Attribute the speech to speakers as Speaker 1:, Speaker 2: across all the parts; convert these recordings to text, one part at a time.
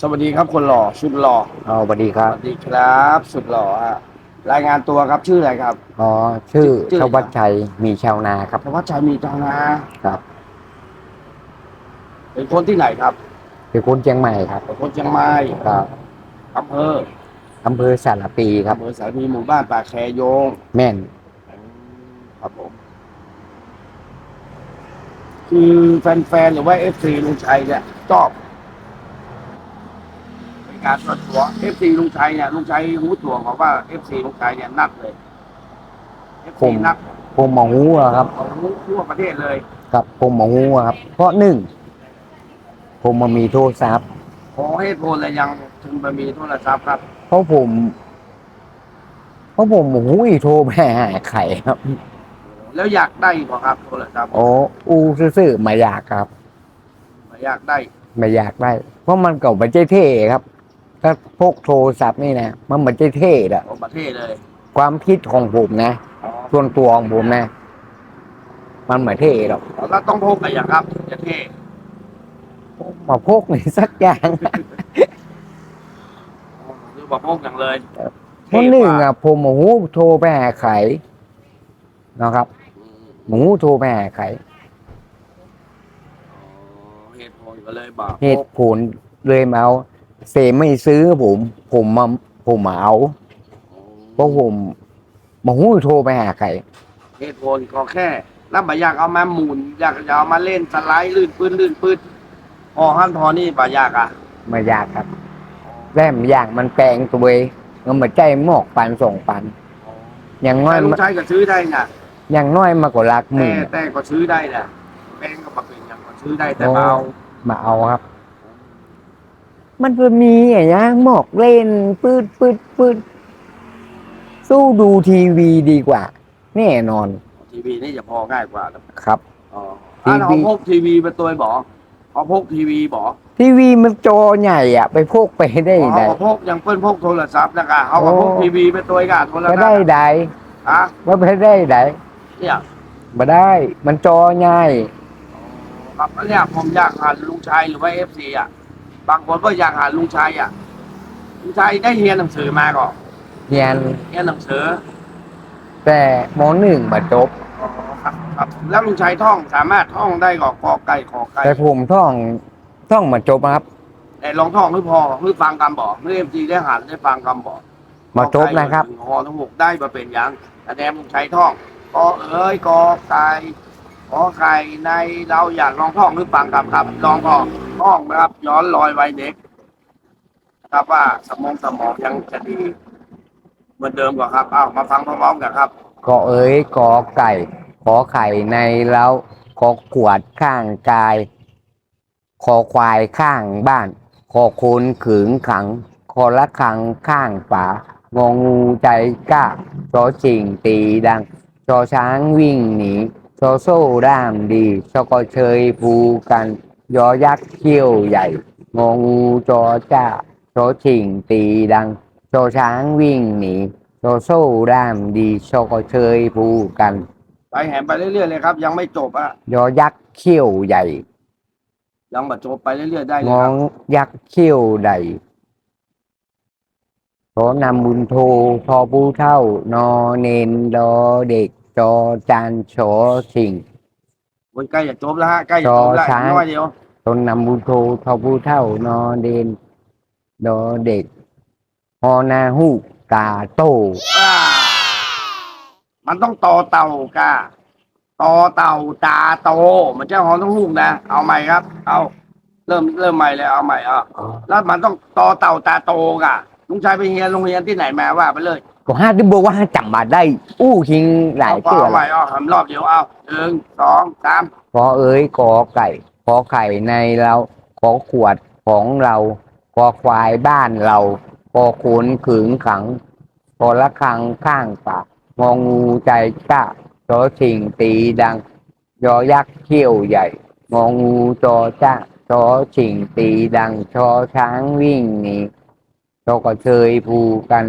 Speaker 1: สวัสดีครับคนหล่อสุดหล่อ
Speaker 2: อ๋อสวัสดีค
Speaker 1: ส
Speaker 2: รับ
Speaker 1: วัสดีครับ สุดหล่อฮะรายงานตัวครับชื่ออะไรครับ
Speaker 2: อ๋อ ชื่อ
Speaker 1: ชื่อ
Speaker 2: ชวัชชัย มีชาวนาครับ
Speaker 1: ธวัชชัยมีจานา
Speaker 2: ครับ
Speaker 1: เป็นคนที่ไหนครับ
Speaker 2: เป็นคนเชียงใหม่ครับ
Speaker 1: เป็นคนเชียงใหม่
Speaker 2: ครับ
Speaker 1: อำเภอ
Speaker 2: อำเภอสารปีครับ
Speaker 1: อำเภอสารพีหมู่บ้านป่าแคโยง
Speaker 2: แม่น
Speaker 1: ครับผมคือแฟนๆหรือว่าเอฟซีลุงชัยเนี่ยชอบเป็น การส่วนตัวเอฟซีลุงชัยเนี่ยลุงชัยหูตัวของว่าเอฟซีลุงชัยเนี่ยนักเลยเอฟ
Speaker 2: ผ
Speaker 1: ซี
Speaker 2: ม
Speaker 1: นัก
Speaker 2: ผมหมอหูอะครับ
Speaker 1: ของทั่วประเทศเลย
Speaker 2: ครับผมหมอหูอะครับ เพราะหนึ่งผมมามีโทรศัพท์
Speaker 1: ขอเหตุผลอะไรยังถึงมามีโทรศัพท์ครับ
Speaker 2: เพราะผม เพราะผมหูยโทรไปหาไข่ครับ
Speaker 1: แล้วอยากได้บ่ครับโทรศัพท์
Speaker 2: โอ้อูซื่อๆมาอยากครับ
Speaker 1: อยากได้
Speaker 2: ไม่อยากได้ เพราะมันเก่ามันใจเท่ครับ ถ้าพกโทรศัพท์นี่นะมันเหมือนใจเท่อะ
Speaker 1: ของประเทศเลย
Speaker 2: ความคิดของผมนะ
Speaker 1: อ๋อ
Speaker 2: ส่วนตัวของผมนะ มันเหมือนเท่หรอก
Speaker 1: แล้วต้องพกอะไรอย่างครับถึงจะเท่
Speaker 2: มาพกในสักอย่าง
Speaker 1: คือบอกพกอย่างเลย
Speaker 2: เพราะหนึ่งอะผมหมูโทรไปหาไขนะครับ
Speaker 1: อืม
Speaker 2: หมูโทรไปหาไข
Speaker 1: อ๋อเหตุผลก็เลยบอก
Speaker 2: เหตุผลเลยมาเอา เสไม่ซื้อผม ผมมาผมมาเอาเพราะผมหมูโทรไปหาไข
Speaker 1: เหตุผลก็แค่แล้วบ่อยากเอามาหมุนอยากจะเอามาเล่นสไลด์ลื่นปื้นลื่นปื้นพอขั้นพอนี่บ่อยากอะ
Speaker 2: ไมาอยากครับแล้มอย่างมันแปลงตัวเองมันมาใจหมอกปันส่งปัน อย่างน้อ
Speaker 1: แต่
Speaker 2: ย
Speaker 1: ลุงชัยก็ซื้อได้น่ะ
Speaker 2: อย่างน้อยมากกว่ารักห
Speaker 1: แต่
Speaker 2: มื่น
Speaker 1: แต่ก็ซื้อได้น่ะแป้งก็มาเป็นอย่างก็ซื้อได้แต่เบา
Speaker 2: มาเอาครับ มันจะมีอย่างเงี้ยหมอกเล่นปืดปืดปืดสู้ดูทีวีดีกว่า แน่นอน
Speaker 1: ทีวีนี่จะพอง่ายกว่านะครับอ๋อ
Speaker 2: ที
Speaker 1: อะ
Speaker 2: วี
Speaker 1: เอาพกทีวีเป็นตัวบอกเอาพกทีวีบอก
Speaker 2: ทีวีมันจอใหญ่อะไปพกไปได้
Speaker 1: เอา
Speaker 2: ได
Speaker 1: เอาพกยังเปิ้นพกโทรศัพท์นะคะเอาเอาพก
Speaker 2: โอ้
Speaker 1: ทีวีเป็นตัวกะโทร
Speaker 2: ไป
Speaker 1: ศัพท์
Speaker 2: ได้ได
Speaker 1: อะ
Speaker 2: ว่าไปได้ได
Speaker 1: เนี่ย
Speaker 2: มาได้ มันจอใหญ่
Speaker 1: ครับแล้วเนี่ยผมอยากหาลุงชัยหรือว่าเอฟซีอะ บางคนก็อยากหาลุงชัยอะ ลุงชัยได้เรียนหนังสือมาก่อน
Speaker 2: เรียน
Speaker 1: เรียนหนังสือ
Speaker 2: แต่มหนึ่งมาจบ
Speaker 1: อ๋อครับครับ แล้วลุงชัยท่องสามารถท่องได้ก่อนกอไก่ขอไก่
Speaker 2: แต่ผมท่องท่องมาจบครับ
Speaker 1: แต่ลองท่องหรือพอหรือฟังคำบอกหรือเอฟซีได้หันได้ฟังคำบอก
Speaker 2: มาจบนะครับ
Speaker 1: หอทั้งหกได้มาเป็นอย่างแสดงลุงชัยท่องกอเอ้ยกอไก่ขอไข่ในเราอยากลองท่องหรือฟังคำครับลองท่อง ท่องนะครับ ย้อนรอยวัยเด็กครับว่าสมองสมองยังจะดีเหมือนเดิมกว่าครับอ้าวมาฟังพร้อมๆกันครับ
Speaker 2: ก็เอ้ยกอไก่ ขอไข่ในเล้าขอขวดข้างกายคอควายข้างบ้านคอโคนขึงขังคอละขังข้างฝางองูใจกล้าชอชิงตีดังชอช้างวิ่งหนีชอโซ่ด้ามดีชอกอเชยภูกัน ยอยักษ์เขี้ยวใหญ่งองูจอจ้าชอชิงตีดังชอช้างวิ่งหนีชอโซ่ด้ามดีชอกอเชยภูกัน
Speaker 1: ไปแหมไปเรื่อยๆเลยครับ ยังไม่จบอะ
Speaker 2: ยอยักษ์เขี้ยวใหญ่
Speaker 1: ยังมาจบไปเรื่อยๆได้เล
Speaker 2: ง
Speaker 1: ย
Speaker 2: อ
Speaker 1: ครับ
Speaker 2: งยักษ์เขี้ยวใดขอนำบุญโททอผู้เท่านอเนนดอเด็กจอจานโฉชิง
Speaker 1: โอ้ยใกล้จะจบแล้วฮะใกล้จะจบแล้ว
Speaker 2: จอช้าง
Speaker 1: อีกน้อยเดียว
Speaker 2: ตนนำบุญโททอผู้เท่านอเดนดอเด็กฮอนาหูกาโต
Speaker 1: อ่ามันต้องต่อเต่ากาต่อเต่าตาโต มันจะหอต้องหูกนะ เอาใหม่ครับ เอาเริ่มเริ่มใหม่เลยเอาใหม่อะแล้วมันต้องต่อเต่าตาโตกะลุงชายไปเรียนโรงเรียนที่ไหนมาว่าไปเลย
Speaker 2: ก็ห้าที่บอกว่าจำมาได้ อู้หิงหลายตัว
Speaker 1: เอาใหม่อทำรอบเดียวเอาหนึ่งสองสาม
Speaker 2: ขอเอ้ยกอไก่ขอไข่ในเราขอขวดของเราขอควายบ้านเราขอขนขึงขังขอละคังข้างปากงองูใจกล้าจอชิงตีดัง ยอยักษ์เขี้ยวใหญ่งองูจอจ้าจอชิงตีดังชอช้างวิ่งหนีชอกระเชยภูกัน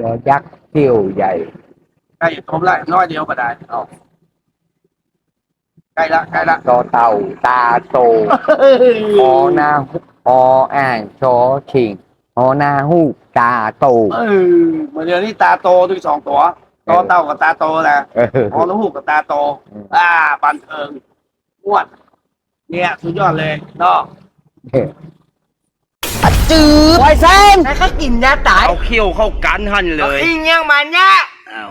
Speaker 2: ยอยักษ์เขี้ยวใหญ่
Speaker 1: ใกล้จะจบแล้วน้อยเดียวก็ได้เอาใกล้ละใกล้ละ
Speaker 2: จอเต่าตาโตคอนาออ่างชอชิงหอนาหูตาโต
Speaker 1: เออเหมือนเดี๋ยวนี้ตาโตทั้งสองตัวตอเต่ากับตาโตนะ
Speaker 2: เออ
Speaker 1: ฮอนูกกับตาโต
Speaker 2: อืม
Speaker 1: อ่าบันเทิงม่วนเนี่ยสุดยอดเลยเนาะ
Speaker 3: จืดไวเซนแล้วก็กินยาตาย
Speaker 4: เอาเขี้ยวเข้ากันหันเลย
Speaker 3: อิงยังมันเนี่ย
Speaker 4: อ้าว